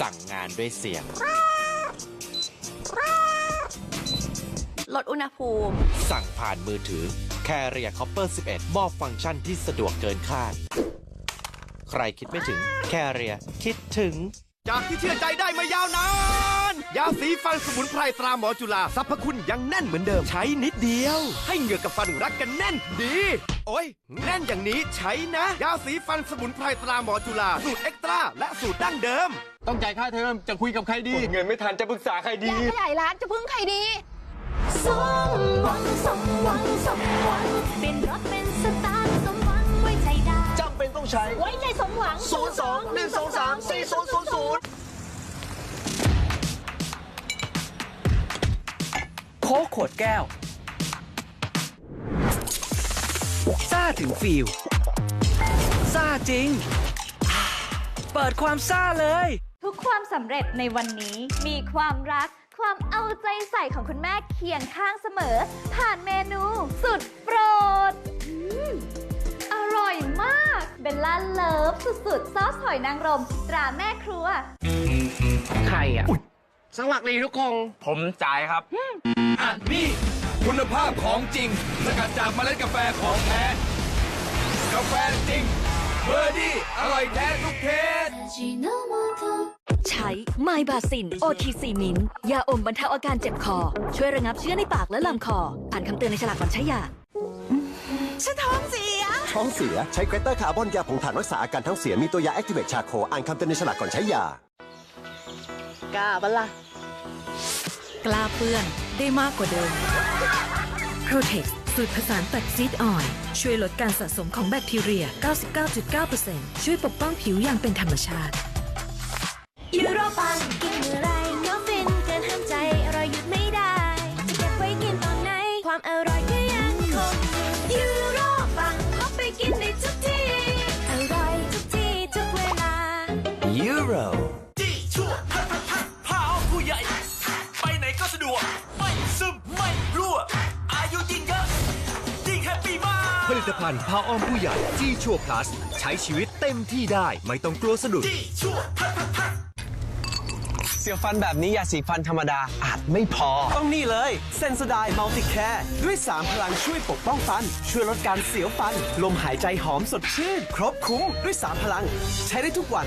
สั่งงานด้วยเสียง ลดอุณหภูมิ สั่งผ่านมือถือ Carrier Copper 11 มอบฟังก์ชันที่สะดวกเกินคาด ใครคิดไม่ถึง Carrier คิดถึง จากที่เชื่อใจได้มายาวนาน ยาสีฟันสมุนไพรตราหมอจุฬาสรรพคุณยังแน่นเหมือนเดิมใช้นิดเดียว ให้เหงือกกับฟันรักกันแน่นดี โอ้ยแน่นอย่างนี้ใช้นะ ยาสีฟันสมุนไพรตราหมอจุฬาสูตรเอ็กตร้าและสูตรดั้งเดิม ต้องจ่ายค่าเทอมจะคุยกับใครดี เงินไม่ทันจะปรึกษาใครดีขยายร้านจะพึ่งใครดีสม ต้องใช้ ไว้ใจสมหวัง 02 123 4000 โค้กขวดแก้ว ซ่าถึงฟิลซ่าจริง เปิดความซ่าเลย ทุกความสำเร็จในวันนี้มีความรักความเอาใจใส่ของคุณแม่เคียงข้างเสมอ ผ่านเมนูสุด สุดๆ ซอสหอยนางรม ตราแม่ครัว ใครอะ สวัสดีทุกคนผมจ่ายครับอะนี่คุณภาพของจริง สกัดจากเมล็ดกาแฟของแท้ กาแฟจริง เบอร์ดี้ อร่อยแท้ทุกเทส ใช้ไมบาซินโอทีซีมินยาอมบรรเทาอาการเจ็บคอ ช่วยระงับเชื้อในปากและลำคอ อ่านคำเตือนในฉลากก่อนใช้ยาท้อ งเสียใช้เกรเตอร์คาร์บอนยาผงถ่านรักษาอาการท้องเสียมีตัวยาแอคทีเวตชาโคอ่านคำเตือนในฉลากก่อนใช้ยากล้าปะล่ะกล้าเปื้อนได้มากกว่าเดิม Protex สูตรผสานแฟตซีดออยล์ช่วยลดการสะสมของแบคทีเรีย 99.9%ช่วยปกป้องผิวอย่างเป็นธรรมชาติยูโรปังกิน Euro ผ้าอ้อมผู้ใหญ่ ไปไหนก็สะดวก ไม่ซึม ไม่รั่ว อายุยิ่งเยอะยิ่งแฮปปี้มาก ผลิตภัณฑ์ผ้าอ้อมผู้ใหญ่จี้ชั่วพลัส ใช้ชีวิตเต็มที่ได้ไม่ต้องกลัวสะดุดเสียวฟันแบบนี้ยาสีฟันธรรมดาอาจไม่พอ ต้องนี่เลยเซนสไดมัลติแคร์ด้วย 3 พลังช่วยปกป้องฟัน ช่วยลดการเสียวฟัน ลมหายใจหอมสดชื่น ครบคุ้มด้วย 3 พลัง ใช้ได้ทุกวัน